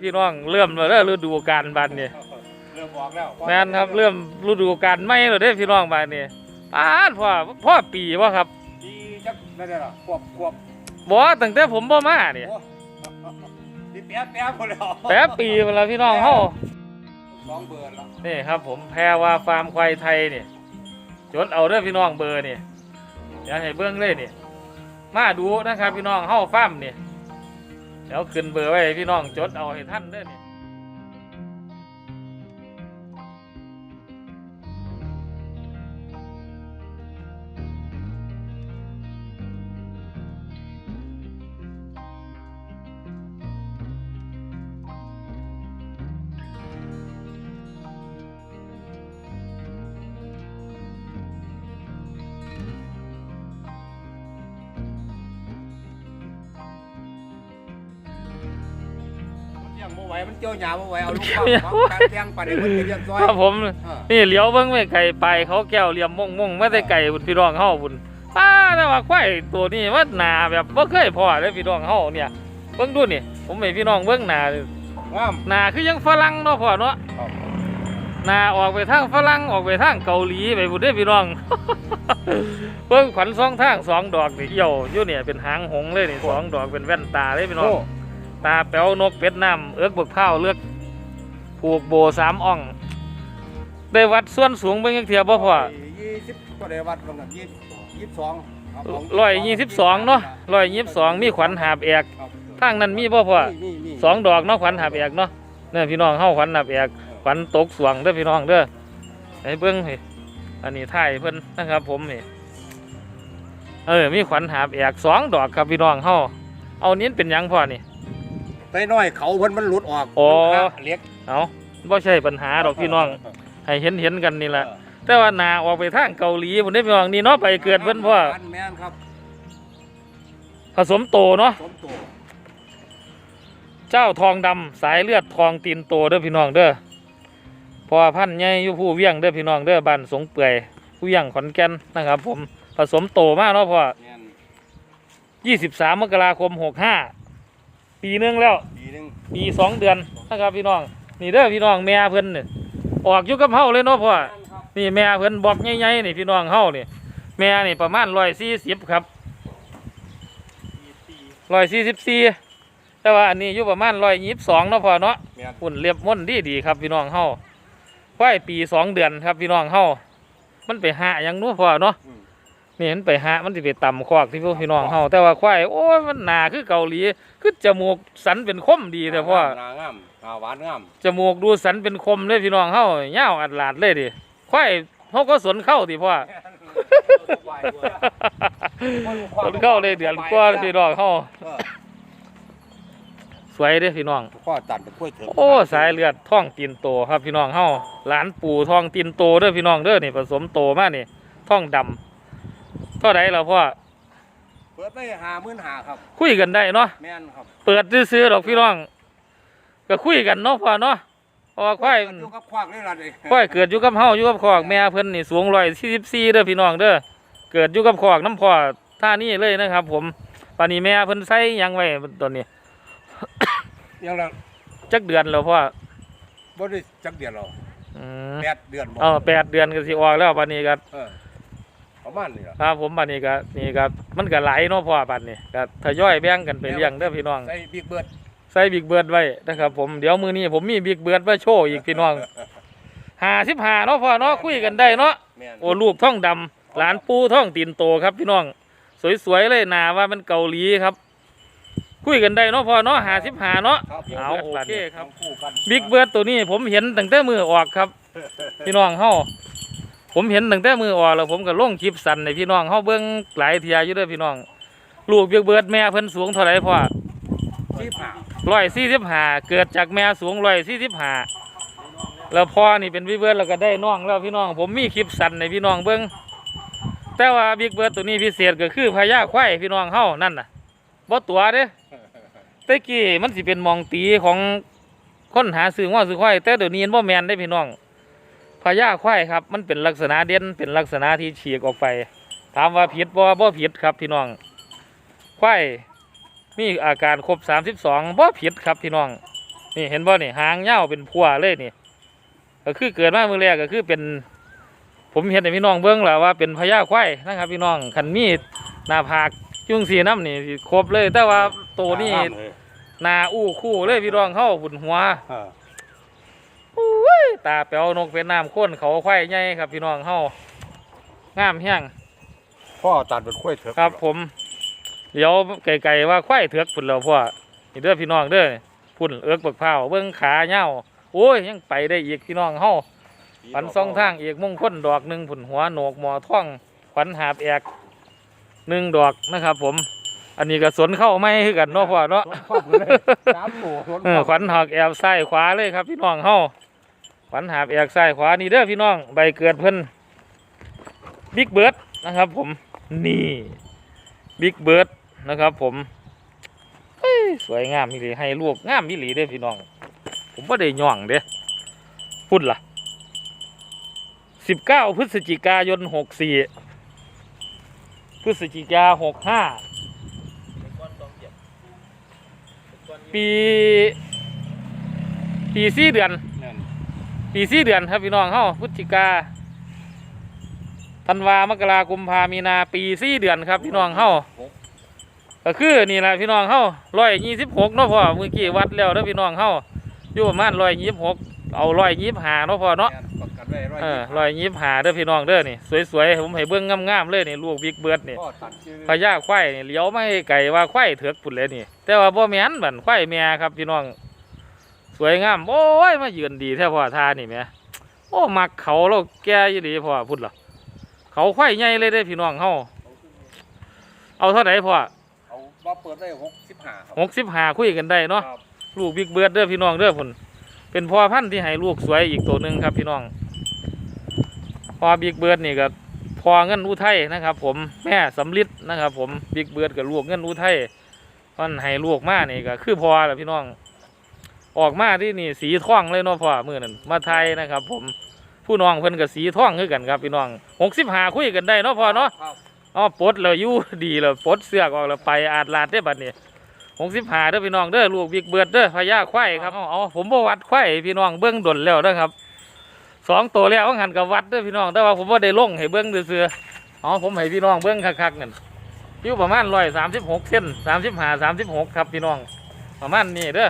พี่น้องเริ่มแล้วเด้อฤดูกาลบัดนี้เริ่มบอกแล้วแม่นครับเริ่มฤดูกาลใหม่แล้วเด้อพี่น้องบัดนี้ปานพ่อพ่อปีบ่ครับดีจักได้ได้ล่ะควบควบบ่ตั้งแต่ผมบ่มานี่โอ้นี่แป๊บแป๊บคนแล้วแปดปีมาแล้วพี่น้องเฮาสองเบอร์แล้วนี่ครับ ผมแพรว่าฟาร์มควายไทยนี่จดเอาเด้อพี่น้องเบอร์นี่เดี๋ยวให้เบิ่งเลยนี่มาดูนะครับพี่น้องเฮาฟาร์มนี่ เดี๋ยวขึ้นเบอร์ไว้ให้พี่น้องจดเอาให้ท่านเด้อนี่ หวมันเจียวหยาบ่ไหวเอาลูกปั๊มการเลี้ยงปลาเดี๋ยวมันจะเรียนซอยครับผมนี่เลี้ยวเบิ้งไม่ไก่ไปเขาแก้วเหลี่ยมม่งม่งไม่ได้ไก่บุญพี่น้องเฮาบุญป้าแต่ว่าควายตัวนี้มันหนาแบบบ่เคยพอเลยพี่น้องเฮาเนี่ยเบิ่งดูนี่ผมให้พี่น้องเบิ่งหนาหนาคือยังฝรั่งเนาะพ่อเนาะหนาออกไปทางฝรั่งออกไปทางเกาหลีไปบุญเด้อพี่น้องเบิ่งขวัญสองทางสองดอกนี่เหี่ยวอยู่เนี่ยเป็นหางหงเลยนี่สองดอกเป็นแว่นตาเลยพี่น้อง ตาแป๋วนกเป็ดน้ำเอิกบกเผาเลือกผูกโบสามอ่อง ได้วัดส่วนสูงเป็นยังเทียบ่พ่อยี่สิบก็ได้วัดลงกันยี่ยี่สิบสองคบผมร้อยยี่สิบสองเนาะร้อยยี่สิบสองมีขวัญหาบแอกครับทางนั้นมีบ่พ่อนี่นี่สองดอกเนาะขวัญหาบแอกเนาะเนี่ยพี่น้องเฮาขวัญหาบแอกขวัญตกสวงเด้อพี่น้องเด้อให้เบิ่งให้อันนี้ถ่ายเพิ่นนะครับ ผมนี่เออ มีขวัญหาบแอกสองดอกครับพี่น้องเฮาเอานี้เป็นหยังพ่อนี่ ไปน้อยเขาเพิ่นมันหลุดออกอ๋อ มันหักเล็กเอาบ่ใช่ปัญหาดอกพี่น้อง ให้เห็นเห็นๆกันนี่แหละ แต่ว่าหนาออกไปทางเกาหลีผมได้พี่น้องนี่เนาะไปเกิดเพิ่นพ่อแม่นครับผสมโตเนาะ สมตัวเจ้าทองดำสายเลือดทองตีนโตเด้อพี่น้องเด้อพอพันธุ์ใหญ่อยู่ผู้เวียงเด้อพี่น้องเด้อบ้านสงเปื่อยผู้เวียงขอนแก่นนะครับ ผมผสมโตมากเนาะพ่อแม่น23มกราคม65 ปีหนึงแล้ว ปีหนึงปีสองเดือนนะครับพี่น้อง นี่เด้อพี่น้องแม่เพิ่นนี่ออกอยู่กับเฮาเลยเนาะพ่อแม่นครับนี่แม่เพิ่นบอกใหญ่ๆนี่พี่น้องเฮานี่แม่นี่ประมาณ140ครับร้อยสี่สิบสี่แต่ว่าอันนี้อยู่ประมาณร้อยยี่สิบสองเนาะพอเนาะแม่นหุ่นเรียบม้วนดีดีๆครับพี่น้องเฮาควายปีสองเดือนครับพี่น้องเฮามันไปหาอย่างนู้นพอเนาะ อืม นี่มันไปหามันสิไปต่ำคอกที่พวกพี่น้องเฮาแต่ว่าควายโอ้ยมันหนาคือเกาหลีคือจมูกสันเป็นคมดีแต่พ่อหน้างามหน้าหวานงามจมูกดูสันเป็นคมเลยพี่น้องเฮาเงาวอัดหลาดเลยดิควายเขาก็สวนเข้าดิพ่อสวนเข้าเลยเดือนกว่าพี่น้องเฮาเออสวยเด้อพี่น้องข้อตัดเป็นกล้วยเถิงโอ้สายเลือดท่องตีนโตครับพี่น้องเฮาหลานปู่ท่องตีนโตเด้อพี่น้องเด้อนี่ผสมโตมานี่ท่องดำเท่าใดล่ะพ่อเปิดไปหาหมื่นหาครับ คุยกันได้เนาะแม่นครับเปิดซื้อๆดอกพี่น้อง ก็คุยกันเนาะพ่อเนาะเพราะว่าควายเกิดอยู่กับควากนี่ล่ะดิควายเกิดอยู่กับเฮาอยู่กับคอกแม่เพิ่นนี่สูง144เด้อพี่น้องเด้อเกิดอยู่กับคอกน้ำพ่อท่านี้เลยนะครับ ผมปานนี้แม่เพิ่นใส่หยังไว้ตอนนี้ ยังละจักเดือนแล้วพ่อบ่ได้จักเดือนหรอกอืมแปดเดือนบ่อ๋อแปดเดือนก็สิออกแล้วปานนี้ก็เออ ประมาณนี้ล่ะครับผมบัดนี้ก็นี่ก็มันก็ไหลายเนาะพ่อบัดนี้ก็ทยอยแบ่งกันไปเลี้ยงเด้อพี่น้อง ใส่บิ๊กเบิร์ดใส่บิ๊กเบิร์ดไว้นะครับผมเดี๋ยวมื้อนี้ผมมีบิ๊กเบิร์ดมาโชว์อีกพี่น้อง55เนาะพ่อเนาะคุยกันได้เนาะแม่นโอ้ลูกท่องดำหลานปูท่องตีนโตครับพี่น้อง สวยๆเลยหนาว่ามันเกาหลีครับ คุยกันได้เนาะพ่อเนาะ55เนาะ ครับเอาโอเคครับ ทั้งคู่กันบิ๊กเบิร์ดตัวนี้ผมเห็นตั้งแต่มือออกครับ พี่น้องเฮา ผมเห็นตั้งแต่มือออกแล้วผมก็ลงคลิปสั่นในพี่น้องเฮาเบิ่งหลายเทียอยู่เด้อพี่น้อง ลูกบิ๊กเบิดแม่เพิ่นสูงเท่าไรพ่อที่ผาร้อยสี่สิบห้าเกิดจากแม่สูงร้อยสี่สิบห้าแล้วพ่อนี่เป็นบิ๊กเบิร์ดแล้วก็ได้น้องแล้วพี่น้อง ผมมีคลิปสั่นในพี่น้องเบิ่งแต่ว่าบิ๊กเบิร์ดตัวนี้พิเศษก็คือพญาควายพี่น้องเฮานั่นน่ะบ่ตัวเด้แต่กี้มันสิเป็นมองตีของคนหาซื้อว่าซื้อควายแต่เดี๋ยวนี้มันบ่แมนได้พี่น้อง พญาควายครับ มันเป็นลักษณะเด่นเป็นลักษณะที่ฉีกออกไป ถามว่าผิดบ่บ่ผิดครับพี่น้องควายมีอาการครบ32บ่ผิดครับพี่น้อง นี่เห็นบ่นี่หางยาวเป็นพัวเลยนี่ก็คือเกิดมาเมื่อแรกก็คือเป็น ผมเห็นในพี่น้องเบิ้งแหละว่าเป็นพญาควายนะครับ พี่น้องขันมีหน้าผากจุงสีน้ำนี่สิครบเลย แต่ว่าตัวนี้ห้ามเลยหนาอู้คู่เลยพี่น้องเข้าหุ่นหัวเอออุ้ย ตาแป๋วนกเป็นน้ำข้นเขาควายใหญ่ครับพี่น้องเข้างามแห้งพ่อตัดเป็นข้วยเถอะครับ ผมเดี๋ยวไก่ๆว่าควายเถือกพุ่นแล้วพ่อนี่เด้อพี่น้องเด้อพุ่นเอิกเบิกเผาเบิ้งขาเหี่ยวโอ้ยยังไปได้อีกพี่น้องเฮาขวัญสองทางเอกมงคลดอกหนึ่งผุนหัวโหนกหมอท่องขวัญหาบแอกหนึ่งดอกนะครับ ผม อันนี้ก็สนเข้าไม่คือกันเนาะพ่อเนาะสวนครอบเลยสามตัวสวนเออขวัญหักแอบซ้ายขวาเลยครับพี่น้องเฮา ขวัญหาบแอกซ้ายขวานี่เด้อพี่น้องใบเกิดเพิ่นบิ๊กเบิร์ดนะครับ ผมนี่บิ๊กเบิร์ดนะครับ ผมเฮ้ยสวยงามมิลีให้ลูกงามมิลีเด้อพี่น้อง ผมว่าได้ย่องเด้พุ่นล่ะสิบเก้าพฤศจิกายนหกสี่พฤศจิกาหกห้าปี ปีสี่เดือน ปีสี่เดือนครับพี่น้องเฮาพฤศจิกาธันวามกรากุมภามีนาปีสี่เดือนครับพี่น้องเฮาก็คือนี่แหละพี่น้องเฮาร้อยยี่สิบหกเนาะพ่อเมื่อกี้วัดแล้วเด้อพี่น้องเฮาอยู่ประมาณร้อยยี่สิบหกเอาร้อยยี่สิบห้าเนาะพ่อเนาะแม่ประกันไว้ร้อยเออยี่สิบร้อยยี่สิบห้าเด้อพี่น้องเด้อนี่สวยๆผมให้เบิ้งงามๆเลยนี่ลูกบิ๊กเบิร์ดนี่พ่อตัดชื่อพญาควายนี่เลี้ยวไม่ให้ไก่ว่าควายเถือกพุ่นเลยนี่ แต่ว่าบ่แม่นบันควายแม่ครับพี่น้อง สวยงามโอ้ยมายืนดีแท้พ่อทานี่แหม่โอ้มักเขาแล้วแก่ยี่ดีพ่อพุ่นล่ะเขาควายใหญ่เลยเด้อพี่น้องเฮาเอาเท่าไหร่พ่อเอาว่าเปิดได้หกสิบห้าครับหกสิบห้าคุยกันได้เนาะครับลูกบิ๊กเบิร์ดเด้อพี่น้องเด้อพุ่นเป็นพ่อพันธุ์ที่ให้ลูกสวยอีกตัวหนึ่งครับพี่น้องพ่อบิ๊กเบิร์ดนี่ก็พ่อเงินอุทัยนะครับ ผมแม่สำลิดนะครับ ผมบิ๊กเบิร์ดกับลูกเงินอุทัยมันให้ลูกมานี่ก็คือพ่อแหละพี่น้อง ออกมาที่นี่สีท่องเลยเนาะพ่อมือนั่นมาไทยนะครับ ผมผู้น้องเพิ่นกับสีท่องคือกันครับพี่น้องหกสิบห้าคุยกันได้เนาะพ่อเนาะครับอ๋อปลดแล้วอยู่ดีแล้วปลดเสือกออกแล้วไปอาดลาดได้บัดนี้หกสิบห้าเด้อพี่น้องเด้อลูกบิ๊กเบิร์ดเด้อพญาควายครับเอาเอาผมบ่วัดควายให้พี่น้องเบิ้งดนแล้วนะครับสองตัวแล้วหันกับวัดเด้อพี่น้องแต่ว่าผมว่าได้ลงให้เบิ้งเซื่อๆอ๋อผมให้พี่น้องเบิ้งคักๆนั่นอยู่ประมาณร้อยสามสิบหกเส้นสามสิบห้าสามสิบหกครับพี่น้องประมาณนี้เด้อ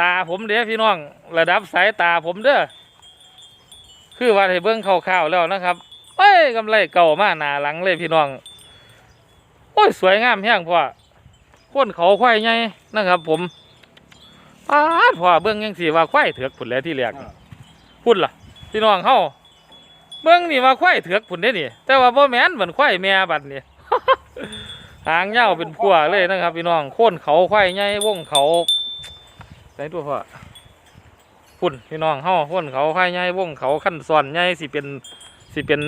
ตาผมเด้อพี่น้อง ระดับสายตาผมเด้อคือว่าให้เบิ้งคร่าวๆแล้วนะครับเอ้ยกำไรเก่ามากหนาหลังเลยพี่น้องโอ้ยสวยงามแห้งพ่อข้นเขาควายไงนะครับ ผมป้าพ่อเบื้องยังสีว่าควายเถือกผุนแล้วที่แรกนี่พุ่นล่ะ พี่น้องเฮาเบื้องนี่ว่าควายเถือกผุนได้นี่แต่ว่าบ่แม่นเหมือนควายแม่บัดนี่หางยาเป็นพัวเลยนะครับ พี่น้องโค่นเขาควายไงวงเขา ไหนตัวพ่อพุ่นพี่น้องเฮาโค่นเขาควายไงวงเขาขั้นซ้อนไงสิเป็นสิเป็น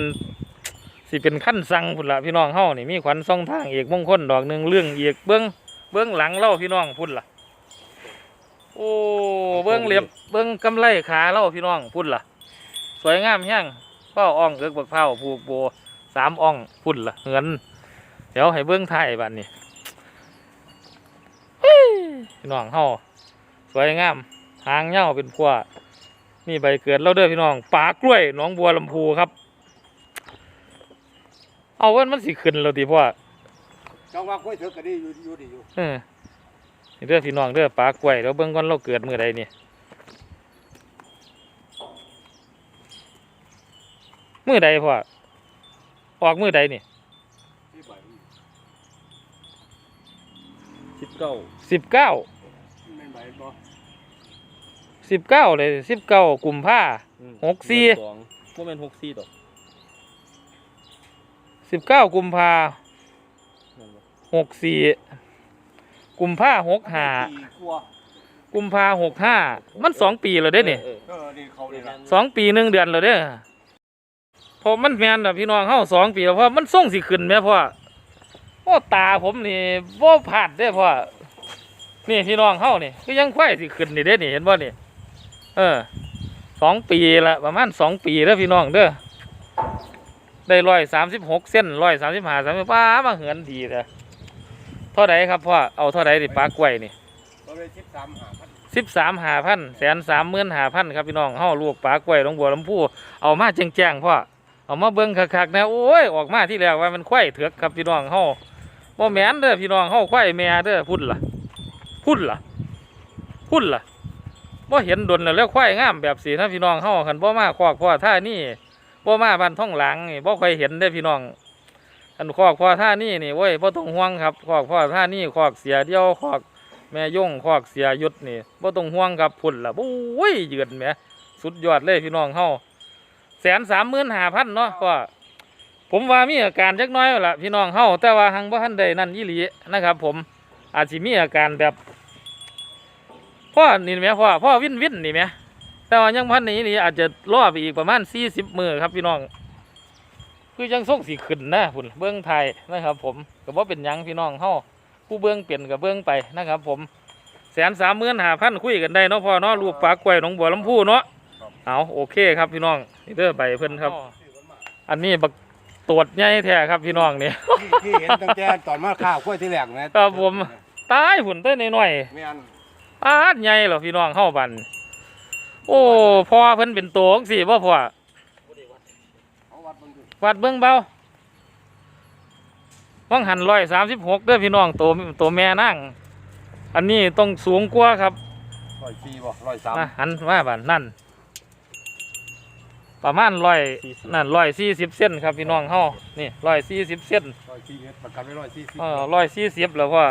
สิเป็นขั้นสั่งพุ่นละพี่น้องเฮานี่มีขวัญซ่องทางเอกมงคลดอกหนึ่งเรื่องเอกเบื้องเบื้องหลังเล่าพี่น้องพุ่นละโอ้เบื้องเล็บเบื้องกำไลขาเล่าพี่น้องพุ่นละสวยงามแห้งเป้าอ่องเอิกบักเผาผูกโบสามอ่องพุ่นละเงินเดี๋ยวให้เบื้องไทยบัดนี้เฮ้ยพี่น้องเฮาส วยงาม หางเงาเป็นพวนี่ใบเกิดเราเด้อพี่น้องป่ากล้วยหนองบัวลำพูครับ เอาวันมันสิขึ้นแล้วติพ่อจังว่าข้วยเถอะก็ดีอยู่อยู่ดีอยู่เออนี่เด้อพี่น้องเด้อปลากล้วยแล้วเบิ่งก่อนเราเกิดมื้อใดนี่มื้อใดพ่อออกมื้อใดนี่ที่ใบสิบเก้าสิบเก้าไม่ใบบ่ สิบเก้าเลยสิบเก้ากุมภาหกสี่สองว่าเป็นหกสี่ต่อสิบเก้ากุมภานั่นบ่หกสี่กุมภาหกห้าปีกลัวกุมภาหกห้ามันสองปีแล้วเด้อนี่เออเออนี่เขานี่ละสองปีหนึ่งเดือนแล้วเด้อเพอมันแมนแบบพี่น้องเฮาสองปีแล้วเพราะมันส่งสิขึ้นแม่พ่อโอ้ตาผมนี่บ่พลาดเด้อพ่อนี่พี่น้องเฮานี่ก็ยังควายสิขึ้นนี่เด้นี่เห็นบ่นี่ เออสองปีละประมาณสองปีแล้วพี่น้องเด้อได้ร้อยสามสิบหกเส้นร้อยสามสิบห้าสามสิบป้ามาเหือนดีเลยเท่าไรครับพ่อเอาเท่าไรดิปลากล้วยนี่เราเลยสิบสามหาพันสิบสามหาพันแสนสามหมื่นหาพันครับพี่น้องเฮาลูกปลากล้วยหลวงบัวลำพูเอามาแจ้งๆพ่อเอามาเบิ่งคักๆนะโอ้ยออกมาที่แรกว่ามันควายเถือกครับพี่น้องเฮาบ่แม่นเด้อพี่น้องเฮาควายแม่เด้อพุ่นล่ะ พุ่นล่ะ พุ่นล่ะ บ่เห็นดนแล้วควายงามแบบสีนะพี่น้องเฮาคันบ่มาคอกพ่อท่านี่บ่มาบ้านท่องหลังนี่บ่ค่อยเห็นเด้พี่น้องอันคอกพ่อท่านี่นี่โว้ยบ่ต้องห่วงครับคอกพ่อท่านี่คอกเสียเดียวคอกแม่ย่งคอกเสียยุดนี่บ่ต้องห่วงครับพุ่นละโอ้ยยืนแหมสุดยอดเลยพี่น้องเฮาแสนสามหมื่นห้าพันเนาะก็ผมว่ามีอาการจักน้อยแล้วล่ะพี่น้องเฮาแต่ว่าหังบ่ทันใดนั่นยี่หลีนะครับ ผมอาจสิมีอาการแบบ พ่อนี่แหมพ่อพ่อวินวินนี่แหมแต่ว่ายังพันนี้นี่อาจจะรอไปอีกประมาณสี่สิบมือครับพี่น้องคือจังส่งสีขึ้นนะพุ่นเบื้องไทยนะครับ ผมก็บ่เป็นหยังพี่น้องเฮาผู้เบื้องเปลี่ยนกับเบื้องไปนะครับ ผมแสนสามหมื่นหาพันคุยกันได้เนาะพ่อเนาะลูกปลากล้วยหนองบัวลำพูเนาะเอาโอเคครับพี่น้องนี่เด้อใบเพิ่นครับ อันนี้บักตรวจใหญ่แท้ครับพี่น้องนี่ที่ที่เห็นตั้งแต่ตอนมาข้าวกล้วยที่แรกนะครับผมตายหุ่นเต้นหน่อยแม่นๆ ปาดใหญ่เหรอพี่น้องเข้าบัน โอ้พ่อเพิ่นเป็นตัวจังสิบ่พ่อเขาวัดเบิ่งดูวัดเบิ่งเบาว่างหันร้อยสามสิบหกเด้อพี่น้องตัวตัวแม่นั่ง อันนี้ต้องสูงกว่าครับร้อยสี่บ่ร้อยสามนะหันมาบ้านนั่น ประมาณร้อยนั่นร้อยสี่สิบเส้นครับพี่น้องเฮานี่ร้อยสี่สิบเส้นร้อยสี่เมตรประกันไว้ร้อยสี่สิบเออร้อยสี่สิบแล้วพ่อ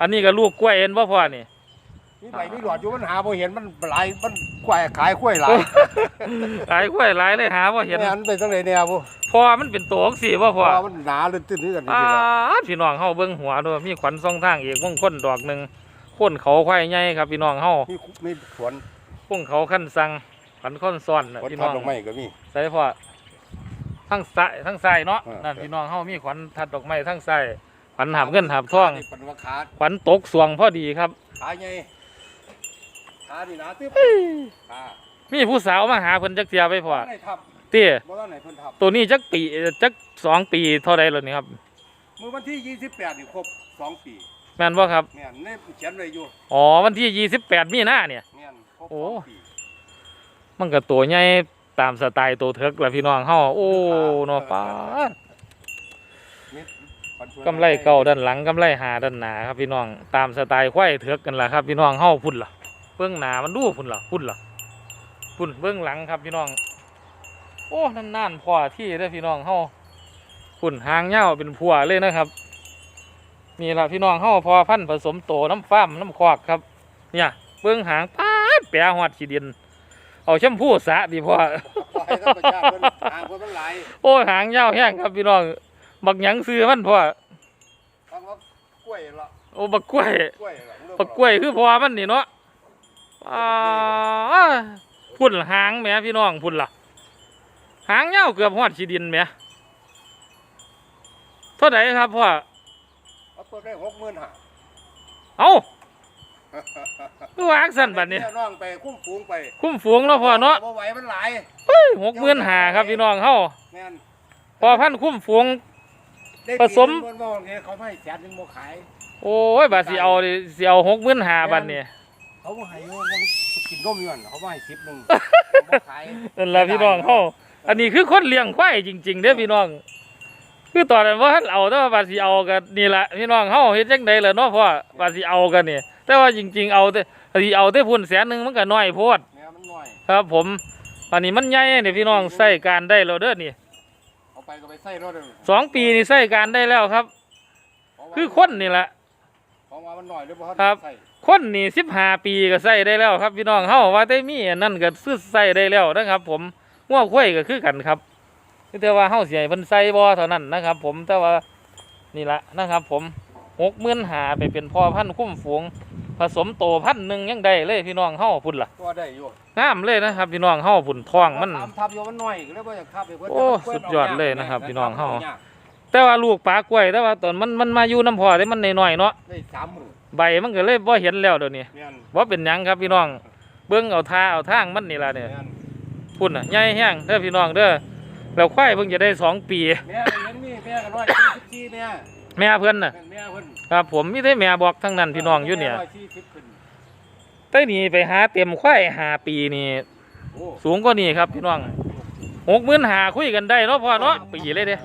อันนี้ก็ลูกกล้วยเอ็นบ่พ่อนี่ มีใบมีหลอดอยู่มันหาบ่เห็นมันหลายมันกล้วยขายกล้วยหลายหลายกล้วยหลายเลยหาบ่เห็นแม่นไปจังไดเนี่ยบ่พ่อมันเป็นตัวจังสี่บ่เพพ่อราะว่ามันหนาลึกตื้นๆกันจอ้าริงๆแล้วดพี่น้องเฮาเบิ่งหัวด้วยมีขวัญสองทางเอกมงคลดอกหนึ่งพ้นเขาควายใหญ่ครับพี่น้องเฮามีมีสวนพ้นเขาขั้นสั่งขวัญค้นซ้อนน่ะสวนพี่ทัน้บองดอกไม้ก็มีใส่พ่อทั้งซ้ายทั้งซ้ายเนาะอ่านั่นั่นพี่น้องเฮามีขวัญทัดดอกไม้ทั้งซ้ายขวัญหาบเงินหาบทองนี่เป็นว่าขาขวัญตกสวงพอดีครับขาใหญ่ ขานี่หนาตึ๊บขามีผู้สาวมาหาเพิ่นจักเทียไปพ่อบ่ได้ทับเตี้ยบ่ได้ไหนเพิ่นทับตัวนี้จักปีจักสองปีเท่าใดแล้วนี่ครับมื้อวันที่28นี่ครบสองปีแม่นบ่ครับแม่นนี่เขียนไว้อยู่อ๋อวันที่ยี่สิบแปดมีนาเนี่ยแม่นครบโอ้สองปีมันก็ตัวใหญ่ตามสไตล์ตัวเถิกแหละพี่น้องเฮาโอ้เนาะป้าดเม็ดปันผลกำไรเก่าด้านหลังกำไรหาด้านหน้าครับพี่น้องตามสไตล์ควายเถิกกันล่ะครับพี่น้องเฮาพุ่นล่ะ เบื้องหน้ามันดูพุ่นล่ะพุ่นล่ะพุ่นเบื้องหลังครับพี่น้อง โอ้นานๆพอที่เด้อพี่น้องเฮาพุ่นหางเหย้าเป็นพัวเลยนะครับ นี่ล่ะพี่น้องเฮาพอพันธุ์ผสมโตน้ำฟ้ามน้ำควักครับ เนี่ยเบื้องหางป้าดแปรหอดขี้ดิน เอาแชมพูสระดีพอปล่อยให้ธรรมชาติเพิ่นหางเพิ่นมันหลายโอ้ยหางยาวแห้งครับพี่น้องบักหยังซื้อมันพ่อฟังว่ากล้วยละโอ้บักกล้วยกล้วยละบักกล้วยคือพอมันนี่เนาะอ่า พุ่นล่ะหางแหมพี่น้องพุ่นล่ะ หางยาวเกือบฮอดขี้ดินแหมเท่าไหร่ครับพ่อเอาเปิดได้หกหมื่นห้าเอ้าคือวางสั่นบัดนี้เยน้องไปคุ้มฝูงไป คุ้มฝูงเนาะพ่อเนาะบ่ไหวมันหลายหกหมื่นหาครับพี่น้องเฮาแม่นพอพันธุ์คุ้มฝูงได้ผสมปีหนึ่งเพิ่นบอกเนี่ยเขาไม่ให้แสนหนึงบ่ขาย โอ้ยบาดสิเอาดิสิเอาหกหมื่นหาบัดนี้ เขาบ่ให้ว่ากินนมอยู่นั่นเขาบ่ให้สิบหนึงบ่ขายนั่นแหละพี่น้องเขาอันนี้คือคนเลี้ยงควายจริง ๆเด้อพี่น้อง คือตอนนั้นว่าท่านเอาแต่ว่าบาสิเอากันนี่แหละพี่น้องเขาเฮ็ดจังใดล่ะเนาะพ่อบาสิเอากันนี่แต่ว่าจริง ๆ เอาแต่สิเอาแต่พุ่นแสนหนึงมันก็น้อยโพด แม่มันน้อย ครับผม อันนี้มันใหญ่เนี่ยพี่น้องใส่การได้แล้วเด้อนี่เอาไปก็ไปใส่รถเลยสองปีนี่ใส่การได้แล้วครับ คือคนนี่แหละ ของว่ามันน้อยหรือบ่ครับ ใส่ คนนี่สิบห้าปีก็ใส่ได้แล้วครับพี่น้องเฮาว่าแต่มีอันนั่นก็ซื้อใส่ได้แล้วนะครับ ผมง้อควายก็คือกันครับแต่ว่าเฮาสิให้เพิ่นใส่บ่เท่านั้นนะครับ ผมแต่ว่านี่ละนะครับ ผมหกหมื่นหาไปเป็นพ่อพันธุ์คุ้มฝูง ผสมโตพันธุ์หนึ่งยังได้เลยพี่น้องเฮาพุ่นล่ะตัวได้อยู่งามเลยนะครับ พี่น้องเฮาพุ่นท้องมัน ตามทับอยู่มันน้อยก็เลยบ่อยากทับไปเพิ่นโอ้แต่มันกล้วยสุดยอดเลยนะครับกพี่น้องเฮายกแต่ว่าลูกปลากล้วยแต่ว่าตอนมันมันมาอยู่น้ำพ่อได้มันน้อยๆเนาะได้สามหมื่น ใบมันก็เลยบ่เห็นแล้วเดี๋ยวนี้แม่นบ่เป็นหยังครับพี่น้อง เบิ่งเอาท่าเอาทางมันนี่ล่ะเนี่ยแม่นพุ่นน่ะใหญ่แห้งเด้อพี่น้องเด้อแล้วควายเพิ่งจะได้สองปี แม่ก็ยังมีแม่ก็ร้อยสี่สิบสี่แม่แม่เพิ่นน่ะแม่เพิ่นครับ ผมมีแต่แม่บอกทั้งนั้นพี่น้องอยู่เนี่ยร้อยสี่สิบขึ้นแต่นี่ไปหาเต็มควายหาปีนี่โอ้สูงกว่านี้ครับพี่น้องหกหมื่นหาคุยกันได้เนาะพ่อเนาะปีเลยเด้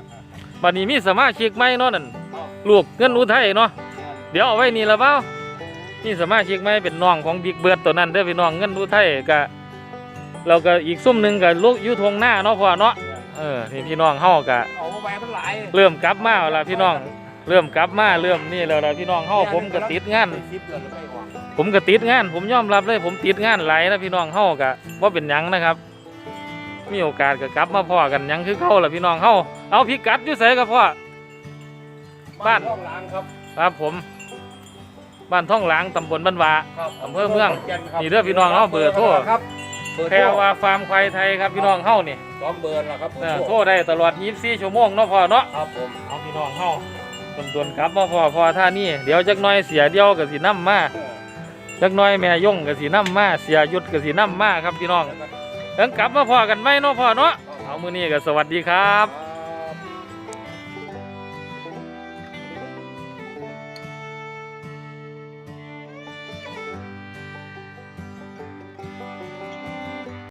บัดนี้มีสมาชิกใหม่เนาะนั่นลูกเงินอุทัยเนาะ เดี๋ยวเอาไว้นี่ละเปล่ามีสมาชิกใหม่เป็นน้องของบิ๊กเบิร์ดตัวนั้นเด้อพี่น้องเงินอุทัยก็เราก็อีกซุ่มหนึ่งก็ลูกอยู่ทงหน้าเนาะพ่อเนาะเออนี่พี่น้องเฮาก็เอามาไว้มันหลายเริ่มกลับมาแล้วล่ะพี่น้อง เริ่มกลับมาเริ่มนี่แล้วล่ะพี่น้องเฮาผมก็ติดงานสิบเดือนแล้วไม่ออกผมก็ติดงาน ผมยอมรับเลย ผมติดงานหลายนะพี่น้องเฮาก็บ่เป็นหยังนะครับ มีโอกาสก็กลับมาพ่อกันหยังคือเก่าล่ะพี่น้องเฮาเอาพิกัดอยู่ไสกับพ่อบ้านห้องล้างครับครับผม บ้านท่องหลางตำบลบ้านวาครับอำเภอเมืองขแก่ครับนี่เด้อพี่น้องเอาเบอร์โทรครับเบอร์แพรโทรว่าฟาร์มควายไทยครับพี่น้องเฮานี่สองเบอร์ละครับเบเอออร์โทรได้ตลอด 24 ชั่วโมงเนาะพ่อเนาะครับผมเอาพี่น้องเฮาตวนๆกลับมาพ่อพ่อท่านี่เดี๋ยวจักหน่อยเสียเดียวก็สินํมาเออจักหน้อยแม่ย่งก็สิน้ำมาเสียยุดก็สิน้ำมาครับพี่น้องแล้วก็เอิ้งกลับมาพอกันไหมเนาะพ่อเนาะเอามื้อนี้ก็สวัสดีครับครับ